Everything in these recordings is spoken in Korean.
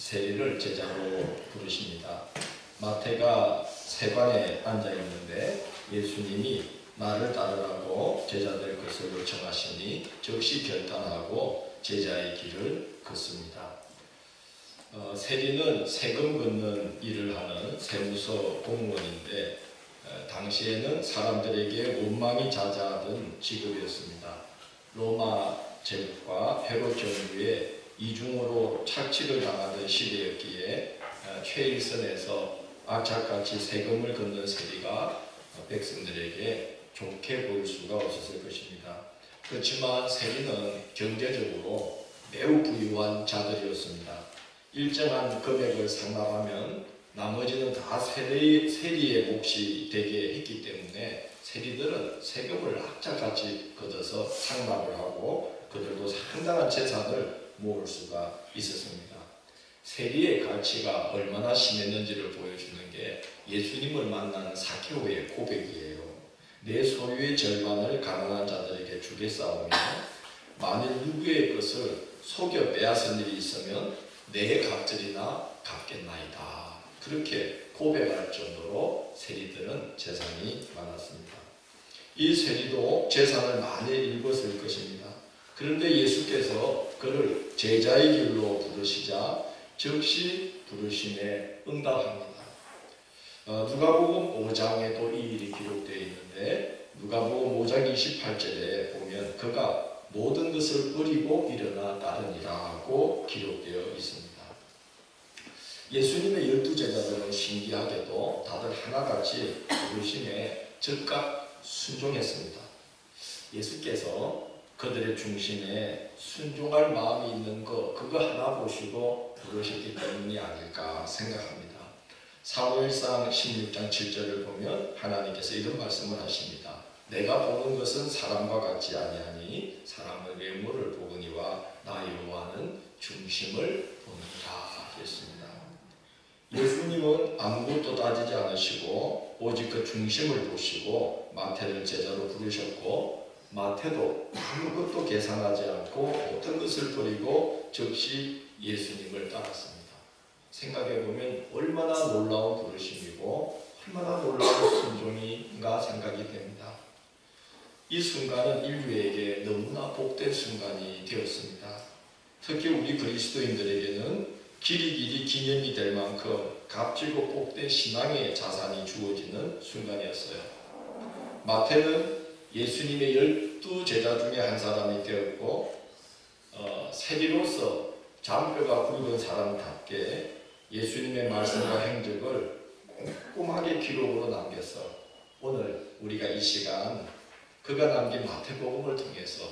세리를 제자로 부르십니다. 마태가 세관에 앉아 있는데 예수님이 나를 따르라고 제자들 것을 요청하시니 즉시 결단하고 제자의 길을 걷습니다. 어, 세리는 세금 걷는 일을 하는 세무서 공무원인데 어, 당시에는 사람들에게 원망이 잦아든 직업이었습니다. 로마 제국과 헤롯 정부의 이중으로 착취를 당하던 시대였기에 어, 최일선에서 악착같이 세금을 걷는 세리가 백성들에게 좋게 보일 수가 없었을 것입니다. 그렇지만 세리는 경제적으로 매우 부유한 자들이었습니다. 일정한 금액을 상납하면 나머지는 다 세리, 세리의 몫이 되게 했기 때문에 세리들은 세금을 악착같이 걷어서 상납을 하고 그들도 상당한 재산을 모을 수가 있었습니다. 세리의 가치가 얼마나 심했는지를 보여주는 게 예수님을 만난 사케오의 고백이에요. 내 소유의 절반을 가난한 자들에게 주겠사오며 만일 누구의 것을 속여 빼앗은 일이 있으면 내 갑절이나 갚겠나이다. 그렇게 고백할 정도로 세리들은 재산이 많았습니다. 이 세리도 재산을 많이 읽었을 것입니다. 그런데 예수께서 그를 제자의 길로 부르시자 즉시 부르심에 응답합니다. 어, 누가복음 5장에도 이 일이 기록되어 있는데 누가복음 5장 28절에 보면 그가 모든 것을 버리고 일어나 따르니라고 기록되어 있습니다. 예수님의 열두 제자들은 신기하게도 다들 하나같이 부르심에 즉각 순종했습니다. 예수께서 그들의 중심에 순종할 마음이 있는 거 그거 하나 보시고 부르셨기 때문이 아닐까 생각합니다. 사무엘상 16장 7절을 보면 하나님께서 이런 말씀을 하십니다. 내가 보는 것은 사람과 같지 아니하니 사람의 외모를 보거니와 나 여호와는 중심을 보니라 했습니다. 예수님은 아무것도 따지지 않으시고 오직 그 중심을 보시고 마태를 제자로 부르셨고 마태도 아무것도 계산하지 않고 어떤 것을 버리고 즉시 예수님을 따랐습니다. 생각해 보면 얼마나 놀라운 부르심이고 얼마나 놀라운 순종인가 생각이 됩니다. 이 순간은 인류에게 너무나 복된 순간이 되었습니다. 특히 우리 그리스도인들에게는 길이 길이 기념이 될 만큼 값지고 복된 신앙의 자산이 주어지는 순간이었어요. 마태는 예수님의 열두 제자 중에 한 사람이 되었고 어, 세리로서 잔뼈가 굵은 사람답게 예수님의 말씀과 행적을 꼼꼼하게 기록으로 남겨서 오늘 우리가 이 시간 그가 남긴 마태복음을 통해서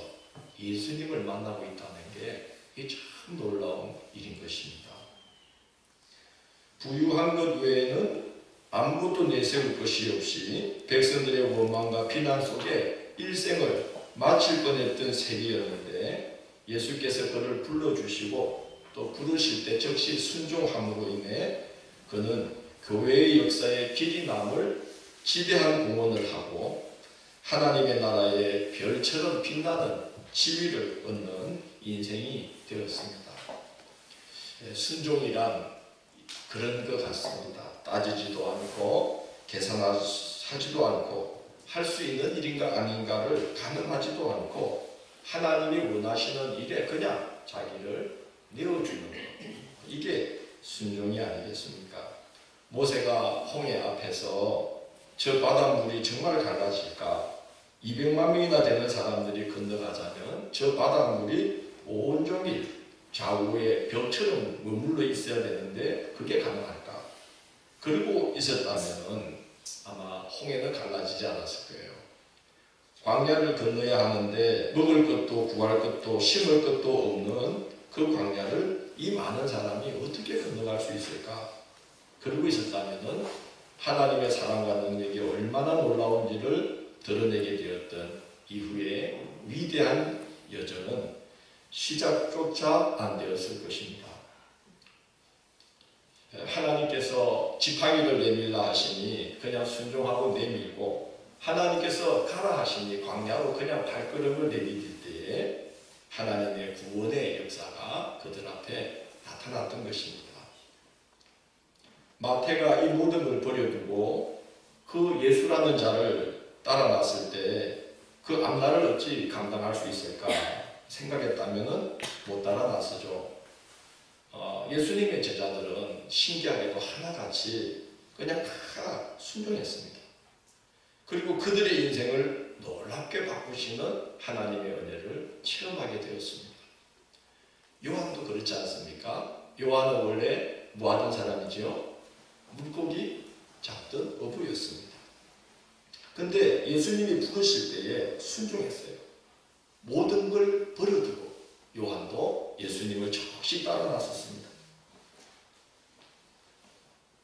예수님을 만나고 있다는 게 참 놀라운 일인 것입니다. 부유한 것 외에는 아무것도 내세울 것이 없이 백성들의 원망과 비난 속에 일생을 마칠 뻔했던 세리였는데 예수께서 그를 불러주시고 또 부르실 때 즉시 순종함으로 인해 그는 교회의 역사에 길이 남을 지대한 공헌을 하고 하나님의 나라의 별처럼 빛나는 지위를 얻는 인생이 되었습니다. 순종이란 그런 것 같습니다. 따지지도 않고 계산하지도 않고 할 수 있는 일인가 아닌가를 가늠하지도 않고 하나님이 원하시는 일에 그냥 자기를 내어주는 것. 이게 순종이 아니겠습니까? 모세가 홍해 앞에서 저 바닷물이 정말 갈라질까? 200만 명이나 되는 사람들이 건너가자면 저 바닷물이 온종일 좌우에 벽처럼 머물러 있어야 되는데 그게 가능할까? 그리고 있었다면 아마 홍해는 갈라지지 않았을 거예요. 광야를 건너야 하는데 먹을 것도 구할 것도 심을 것도 없는 그 광야를 이 많은 사람이 어떻게 건너갈 수 있을까? 그러고 있었다면 하나님의 사랑과 능력이 얼마나 놀라운지를 드러내게 되었던 이후에 위대한 여정은 시작조차 안 되었을 것입니다. 하나님께서 지팡이를 내밀라 하시니 그냥 순종하고 내밀고 하나님께서 가라 하시니 광야로 그냥 발걸음을 내디딜 때에 하나님의 구원의 역사가 그들 앞에 나타났던 것입니다. 마태가 이 모든 걸 버려두고 그 예수라는 자를 따라 났을 때 그 앞날을 어찌 감당할 수 있을까 생각했다면은 못 따라 나서죠. 어, 예수님의 제자들은 신기하게도 하나같이 그냥 다 순종했습니다. 그리고 그들의 인생을 놀랍게 바꾸시는 하나님의 은혜를 체험하게 되었습니다. 요한도 그렇지 않습니까? 요한은 원래 뭐 하던 사람이지요? 물고기 잡던 어부였습니다. 근데 예수님이 부르실 때에 순종했어요. 모든 걸 버려두고 요한도 예수님을 적시 따라 나섰습니다.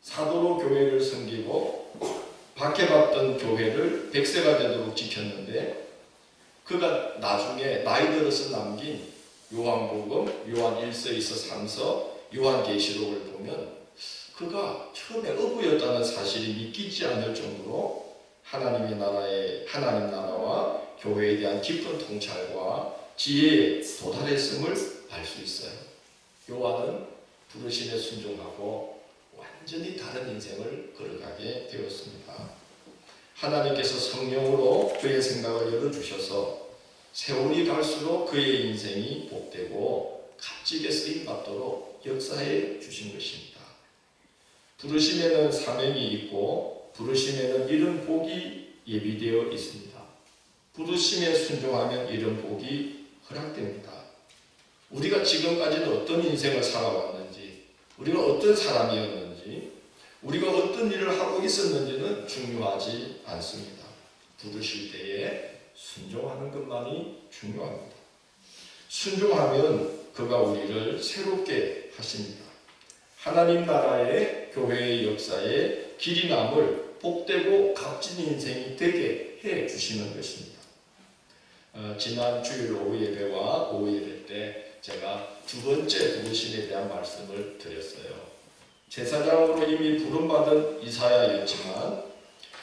사도로 교회를 섬기고 박해받던 교회를 백세가 되도록 지켰는데 그가 나중에 나이 들어서 남긴 요한복음, 요한 1서, 2서, 3서, 요한계시록을 보면 그가 처음에 어부였다는 사실이 믿기지 않을 정도로 하나님의 나라의 하나님 나라와 교회에 대한 깊은 통찰과 지혜에 도달했음을 알 수 있어요. 요한은 부르심에 순종하고 완전히 다른 인생을 걸어가게 되었습니다. 하나님께서 성령으로 그의 생각을 열어주셔서 세월이 갈수록 그의 인생이 복되고 값지게 쓰임받도록 역사해 주신 것입니다. 부르심에는 사명이 있고 부르심에는 이런 복이 예비되어 있습니다. 부르심에 순종하면 이런 복이 허락됩니다. 우리가 지금까지는 어떤 인생을 살아왔는지, 우리가 어떤 사람이었는지, 우리가 어떤 일을 하고 있었는지는 중요하지 않습니다. 부르실 때에 순종하는 것만이 중요합니다. 순종하면 그가 우리를 새롭게 하십니다. 하나님 나라의 교회의 역사에 길이 남을 복되고 값진 인생이 되게 해 주시는 것입니다. 어, 지난 주일 오후 예배와 오후 예배 때 제가 두 번째 부르심에 대한 말씀을 드렸어요. 제사장으로 이미 부름받은 이사야였지만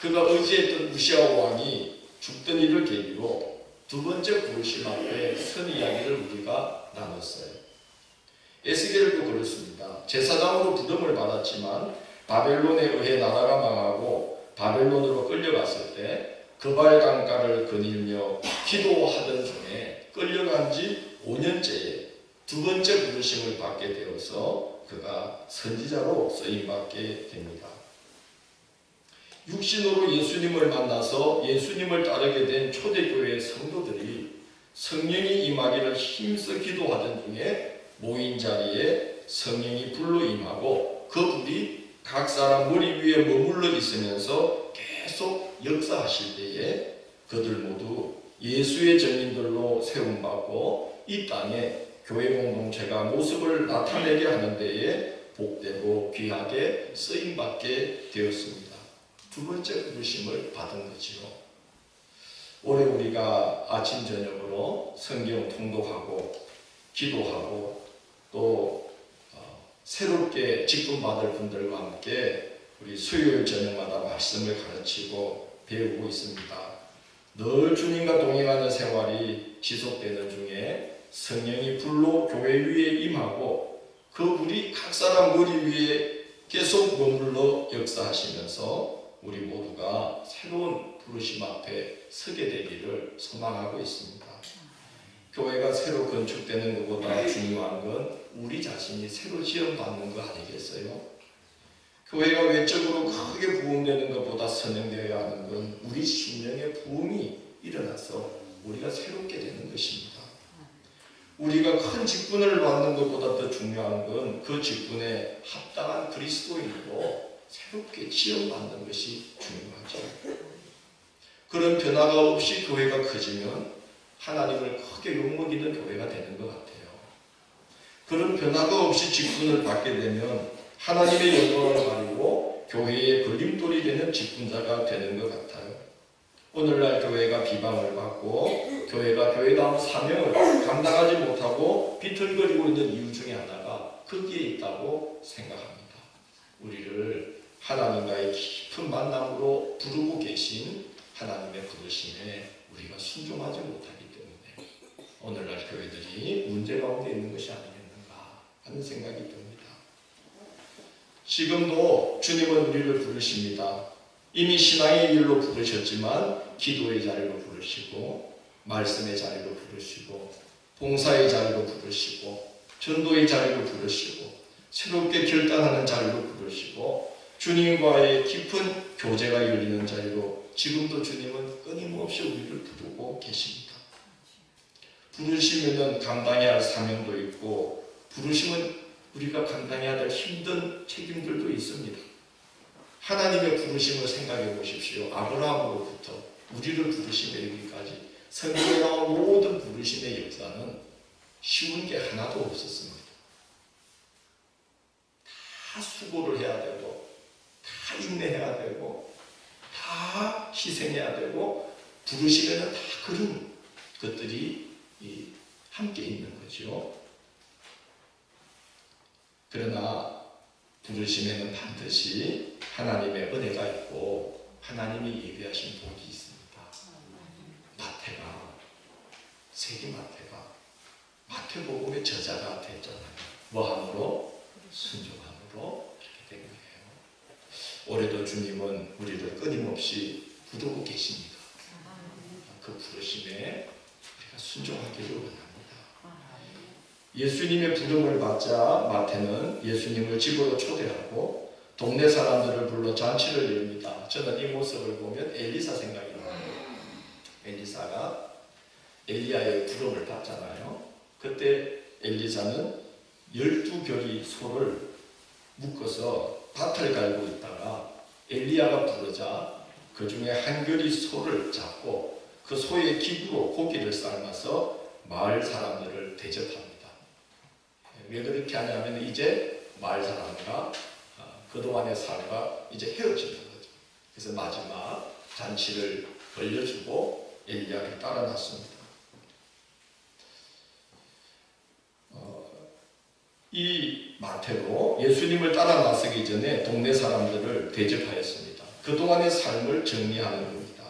그가 의지했던 우시아 왕이 죽던 일을 계기로 두 번째 부르심 앞에 선 이야기를 우리가 나눴어요. 에스겔도 그렇습니다. 제사장으로 부름을 받았지만 바벨론에 의해 나라가 망하고 바벨론으로 끌려갔을 때 그발 강가를 거닐며 기도하던 중에 끌려간 지 5년째에 두 번째 부르심을 받게 되어서 그가 선지자로 쓰임 받게 됩니다. 육신으로 예수님을 만나서 예수님을 따르게 된 초대교회 성도들이 성령이 임하기를 힘써 기도하던 중에 모인 자리에 성령이 불로 임하고 그 불이 각 사람 머리 위에 머물러 있으면서 계속 역사하실 때에 그들 모두 예수의 증인들로 세움받고 이 땅에 교회 공동체가 모습을 나타내게 하는 데에 복되고 귀하게 쓰임받게 되었습니다. 두 번째 부르심을 받은 거지요. 올해 우리가 아침 저녁으로 성경 통독하고 기도하고 또 어, 새롭게 직분 받을 분들과 함께 우리 수요일 저녁마다 말씀을 가르치고 배우고 있습니다. 늘 주님과 동행하는 생활이 지속되는 중에 성령이 불로 교회 위에 임하고 그 불이 각 사람 머리 위에 계속 머물러 역사하시면서 우리 모두가 새로운 부르심 앞에 서게 되기를 소망하고 있습니다. 교회가 새로 건축되는 것보다 중요한 건 우리 자신이 새로 지원받는 거 아니겠어요? 교회가 외적으로 크게 부흥되는 것보다 선행되어야 하는 건 우리 심령의 부흥이 일어나서 우리가 새롭게 되는 것입니다. 우리가 큰 직분을 받는 것보다 더 중요한 건 그 직분에 합당한 그리스도인으로 새롭게 지원받는 것이 중요하죠. 그런 변화가 없이 교회가 커지면 하나님을 크게 욕먹이는 교회가 되는 것 같아요. 그런 변화가 없이 직분을 받게 되면 하나님의 영광을 가리고 교회의 걸림돌이 되는 직분자가 되는 것 같아요. 오늘날 교회가 비방을 받고 교회가 교회다운 사명을 감당하지 못하고 비틀거리고 있는 이유 중에 하나가 거기에 있다고 생각합니다. 우리를 하나님과의 깊은 만남으로 부르고 계신 하나님의 부르심에 우리가 순종하지 못하기 때문에 오늘날 교회들이 문제 가운데 있는 것이 아니겠는가 하는 생각이 듭니다. 지금도 주님은 우리를 부르십니다. 이미 신앙의 일로 부르셨지만 기도의 자리로 부르시고 말씀의 자리로 부르시고 봉사의 자리로 부르시고 전도의 자리로 부르시고 새롭게 결단하는 자리로 부르시고 주님과의 깊은 교제가 열리는 자리로 지금도 주님은 끊임없이 우리를 부르고 계십니다. 부르시면 감당해야 할 사명도 있고 부르시면 우리가 감당해야 될 힘든 책임들도 있습니다. 하나님의 부르심을 생각해 보십시오. 아브라함으로부터 우리를 부르심에 이르기까지 성경에 모든 부르심의 역사는 쉬운 게 하나도 없었습니다. 다 수고를 해야 되고 다 인내해야 되고 다 희생해야 되고 부르시면 다 그런 것들이 함께 있는 거죠. 그러나 부르심에는 반드시 하나님의 은혜가 있고 하나님이 예비하신 복이 있습니다. 마태가 세계 마태가 마태복음의 저자가 됐잖아요. 뭐함으로 순종함으로 이렇게 된 거예요. 올해도 주님은 우리를 끊임없이 부르고 계십니다. 그 부르심에 우리가 순종하기를 원합니다. 예수님의 부름을 받자 마태는 예수님을 집으로 초대하고 동네 사람들을 불러 잔치를 열립니다. 저는 이 모습을 보면 엘리사 생각이 나요. 엘리사가 엘리야의 부름을 받잖아요. 그때 엘리사는 열두 결이 소를 묶어서 밭을 갈고 있다가 엘리야가 부르자 그 중에 한 결이 소를 잡고 그 소의 기구로 고기를 삶아서 마을 사람들을 대접합니다. 왜 그렇게 하냐면 이제 마을 사람과 그동안의 삶과 이제 헤어지는 거죠. 그래서 마지막 잔치를 벌려주고 엘리야를 따라놨습니다. 어, 이 마태로 예수님을 따라 나서기 전에 동네 사람들을 대접하였습니다. 그동안의 삶을 정리하는 겁니다.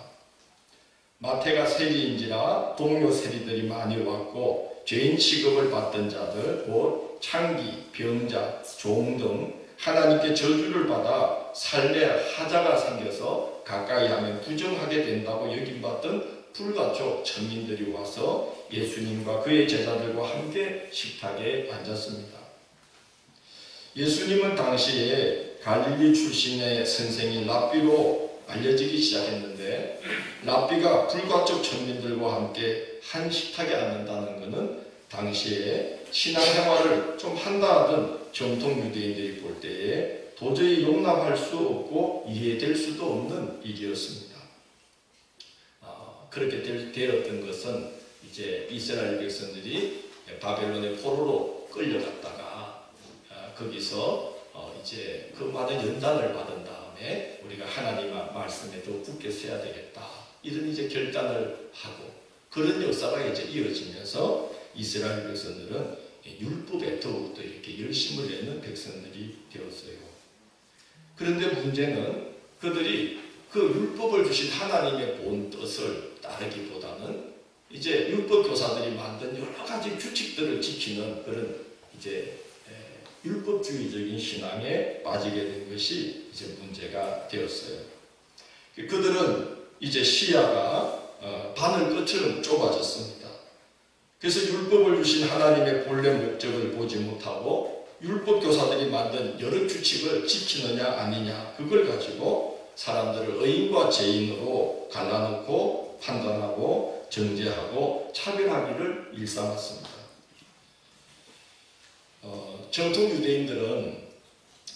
마태가 세리인지라 동료 세리들이 많이 왔고 죄인 취급을 받던 자들, 곧 창기, 병자, 종 등 하나님께 저주를 받아 삶의 하자가 생겨서 가까이 하면 부정하게 된다고 여김받던 불가족 천민들이 와서 예수님과 그의 제자들과 함께 식탁에 앉았습니다. 예수님은 당시에 갈릴리 출신의 선생인 랍비로 알려지기 시작했는데 랍비가 불가족 천민들과 함께 한 식탁에 앉는다는 것은 당시에 신앙생활을 좀 한다 하던 정통 유대인들이 볼 때에 도저히 용납할 수 없고 이해될 수도 없는 일이었습니다. 어, 그렇게 되었던 것은 이제 이스라엘 백성들이 바벨론의 포로로 끌려갔다가 어, 거기서 어, 이제 그 많은 연단을 받은 다음에 우리가 하나님 말씀에 더 굳게 서야 되겠다 이런 이제 결단을 하고 그런 역사가 이제 이어지면서 이스라엘 백성들은 율법에 더욱더 이렇게 열심을 내는 백성들이 되었어요. 그런데 문제는 그들이 그 율법을 주신 하나님의 본 뜻을 따르기보다는 이제 율법 교사들이 만든 여러 가지 규칙들을 지키는 그런 이제 율법주의적인 신앙에 빠지게 된 것이 이제 문제가 되었어요. 그들은 이제 시야가 어, 바늘 끝처럼 좁아졌습니다. 그래서 율법을 주신 하나님의 본래 목적을 보지 못하고 율법 교사들이 만든 여러 규칙을 지키느냐 아니냐 그걸 가지고 사람들을 의인과 죄인으로 갈라놓고 판단하고 정죄하고 차별하기를 일삼았습니다. 어, 정통 유대인들은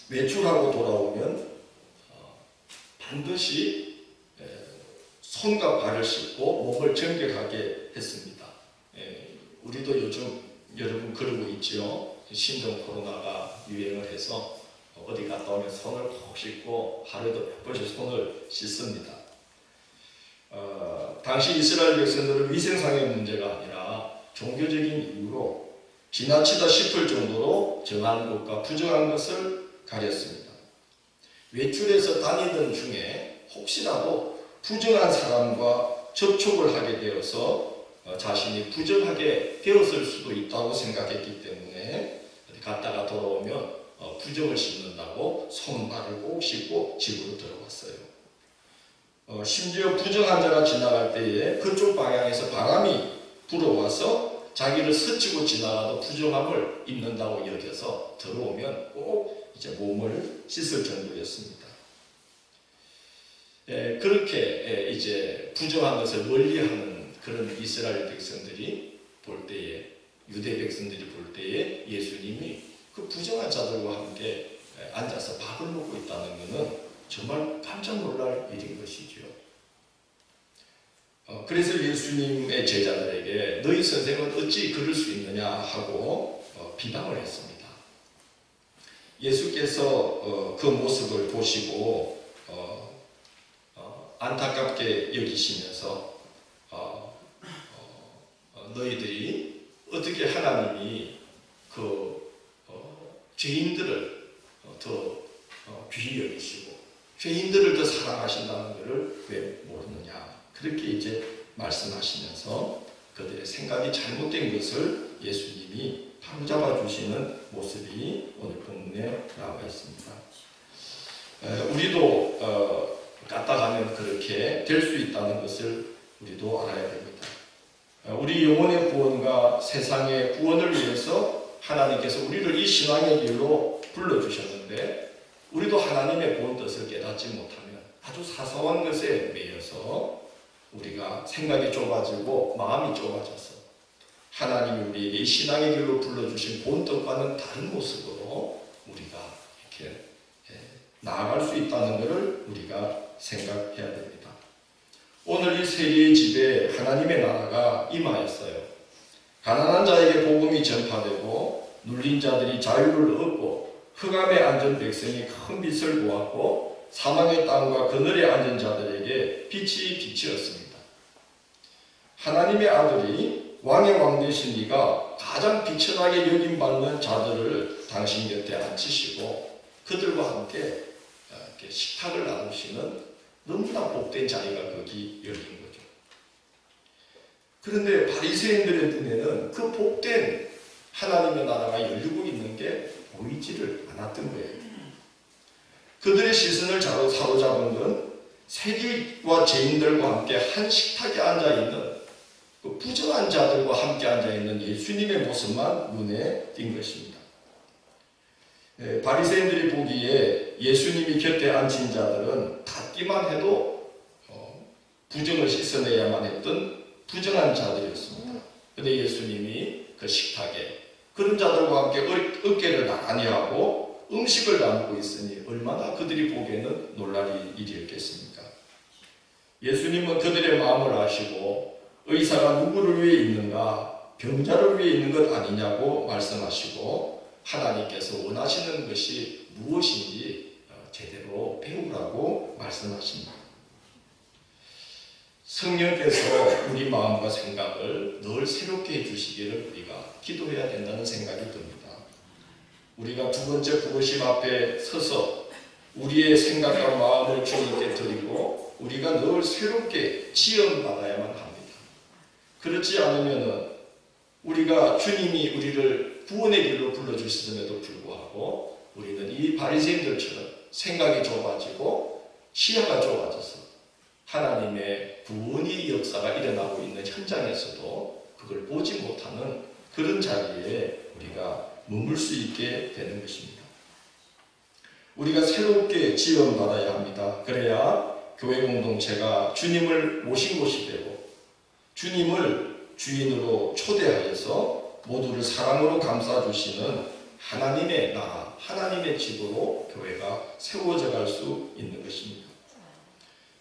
외출하고 돌아오면 어, 반드시 에, 손과 발을 씻고 몸을 정결하게 했습니다. 에, 우리도 요즘 여러분 그러고 있지요. 신종 코로나가 유행을 해서 어디 갔다 오면 손을 꼭 씻고 하루에도 몇 번씩 손을 씻습니다. 어, 당시 이스라엘 백성들은 위생상의 문제가 아니라 종교적인 이유로 지나치다 싶을 정도로 정한 것과 부정한 것을 가렸습니다. 외출해서 다니던 중에 혹시라도 부정한 사람과 접촉을 하게 되어서 어, 자신이 부정하게 되었을 수도 있다고 생각했기 때문에 갔다가 돌아오면 어, 부정을 씻는다고 손발을 꼭 씻고 집으로 들어왔어요. 어, 심지어 부정한 자가 지나갈 때에 그쪽 방향에서 바람이 불어와서 자기를 스치고 지나가도 부정함을 입는다고 여겨서 들어오면 꼭 이제 몸을 씻을 정도였습니다. 예, 그렇게 예, 이제 부정한 것을 멀리하는 그런 이스라엘 백성들이 볼 때에 유대 백성들이 볼 때에 예수님이 그 부정한 자들과 함께 예, 앉아서 밥을 먹고 있다는 것은 정말 깜짝 놀랄 일인 것이죠. 어, 그래서 예수님의 제자들에게 너희 선생은 어찌 그럴 수 있느냐 하고 어, 비방을 했습니다. 예수께서 어, 그 모습을 보시고 어, 어, 안타깝게 여기시면서 너희들이 어떻게 하나님이 그 어, 죄인들을 어, 더 어, 귀히 여기시고 죄인들을 더 사랑하신다는 것을 왜 모르느냐 그렇게 이제 말씀하시면서 그들의 생각이 잘못된 것을 예수님이 바로잡아 주시는 모습이 오늘 본문에 나와 있습니다. 에, 우리도 어, 까딱하면 그렇게 될 수 있다는 것을 우리도 알아야 됩니다. 어, 우리 영혼의 구원과 세상의 구원을 위해서 하나님께서 우리를 이 신앙의 길로 불러주셨는데 우리도 하나님의 본 뜻을 깨닫지 못하면 아주 사소한 것에 매여서 우리가 생각이 좁아지고 마음이 좁아져서 하나님이 우리에게 이 신앙의 길로 불러주신 본 뜻과는 다른 모습으로 우리가 이렇게 예, 나아갈 수 있다는 것을 우리가 생각해야 됩니다. 오늘 이 세계의 집에 하나님의 나라가 임하였어요. 가난한 자에게 복음이 전파되고 눌린 자들이 자유를 얻고 흑암에 앉은 백성이 큰 빛을 보았고 사망의 땅과 그늘에 앉은 자들에게 빛이 비치었습니다. 하나님의 아들이 왕의 왕 되신 이가 가장 비천하게 여김 받는 자들을 당신 곁에 앉히시고 그들과 함께 이렇게 식탁을 나누시는 너무나 복된 자리가 거기 열린 거죠. 그런데 바리새인들의 눈에는 그 복된 하나님의 나라가 열리고 있는 게 보이지를 않았던 거예요. 그들의 시선을 사로잡은 건 세리와 죄인들과 함께 한 식탁에 앉아 있는 그 부정한 자들과 함께 앉아 있는 예수님의 모습만 눈에 띈 것입니다. 예, 바리새인들이 보기에 예수님이 곁에 앉힌 자들은 닿기만 해도 어, 부정을 씻어내야만 했던 부정한 자들이었습니다. 그런데 예수님이 그 식탁에 그런 자들과 함께 어- 어깨를 나란히 하고 음식을 나누고 있으니 얼마나 그들이 보기에는 놀랄 일이었겠습니까? 예수님은 그들의 마음을 아시고 의사가 누구를 위해 있는가 병자를 위해 있는 것 아니냐고 말씀하시고 하나님께서 원하시는 것이 무엇인지 어, 제대로 배우라고 말씀하십니다. 성령께서 우리 마음과 생각을 늘 새롭게 해주시기를 우리가 기도해야 된다는 생각이 듭니다. 우리가 두 번째 부르심 앞에 서서 우리의 생각과 마음을 주님께 드리고 우리가 늘 새롭게 지원받아야만 합니다. 그렇지 않으면 우리가 주님이 우리를 구원의 길로 불러주셨음에도 불구하고 우리는 이 바리새인들처럼 생각이 좁아지고 시야가 좁아져서 하나님의 구원의 역사가 일어나고 있는 현장에서도 그걸 보지 못하는 그런 자리에 우리가 머물 수 있게 되는 것입니다. 우리가 새롭게 지원받아야 합니다. 그래야 교회 공동체가 주님을 모신 곳이 되고 주님을 주인으로 초대하여서 모두를 사랑으로 감싸주시는 하나님의 나라, 하나님의 집으로 교회가 세워져 갈 수 있는 것입니다.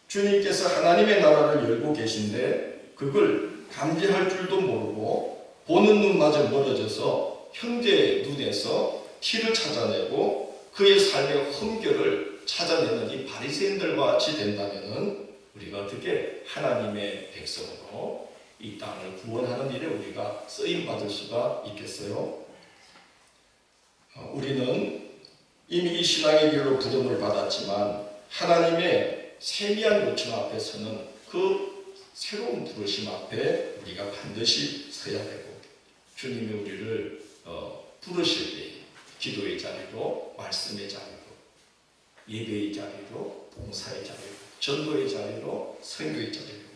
주님께서 하나님의 나라를 열고 계신데 그걸 감지할 줄도 모르고 보는 눈마저 멀어져서 형제의 눈에서 티를 찾아내고 그의 삶의 흠결을 찾아내는 이 바리새인들과 같이 된다면은 우리가 어떻게 하나님의 백성으로 이 땅을 구원하는 일에 우리가 쓰임 받을 수가 있겠어요? 어, 우리는 이미 이 신앙의 길로 부름을 받았지만 하나님의 세미한 요청 앞에서는 그 새로운 부르심 앞에 우리가 반드시 서야 되고 주님이 우리를 어, 부르실 때 기도의 자리로 말씀의 자리로 예배의 자리로 봉사의 자리로 전도의 자리로 선교의 자리로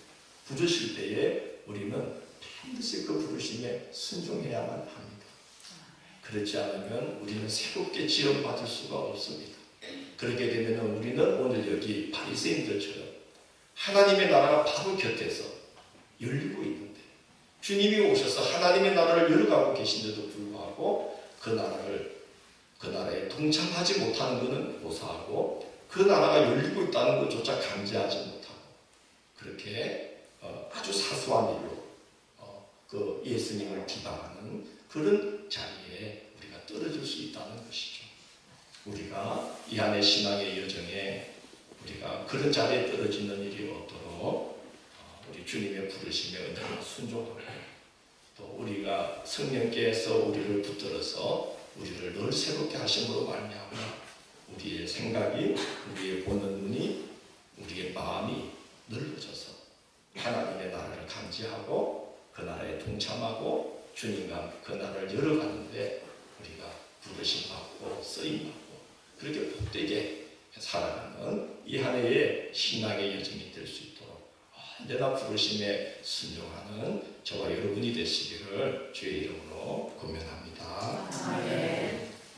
부르실 때에 우리는 반드시 그 부르심에 순종해야만 합니다. 그렇지 않으면 우리는 새롭게 지원받을 수가 없습니다. 그렇게 되면 우리는 오늘 여기 바리새인들처럼 하나님의 나라가 바로 곁에서 열리고 있는데 주님이 오셔서 하나님의 나라를 열어가고 계신데도 불구하고 그 나라를 그 나라에 동참하지 못하는 것은 고사하고 그 나라가 열리고 있다는 것조차 감지하지 못하고 그렇게 어, 아주 사소한 일로 어, 그 예수님을 기방하는 그런 자리에 우리가 떨어질 수 있다는 것이죠. 우리가 이 안의 신앙의 여정에 우리가 그런 자리에 떨어지는 일이 없도록 어, 우리 주님의 부르심에 은혜로 순종하고 또 우리가 성령께서 우리를 붙들어서 우리를 늘 새롭게 하심으로 말미암아 우리의 생각이 우리의 보는 눈이 우리의 마음이 넓어져서 하나님의 나라를 감지하고 그 나라에 동참하고 주님과 그 나라를 열어가는데 우리가 부르심 받고 쓰임 받고 그렇게 복되게 살아가는 이한 해의 신앙의 여정이 될 수 있도록 언제나 부르심에 순종하는 저와 여러분이 되시기를 주의 이름으로 권면합니다. 아멘.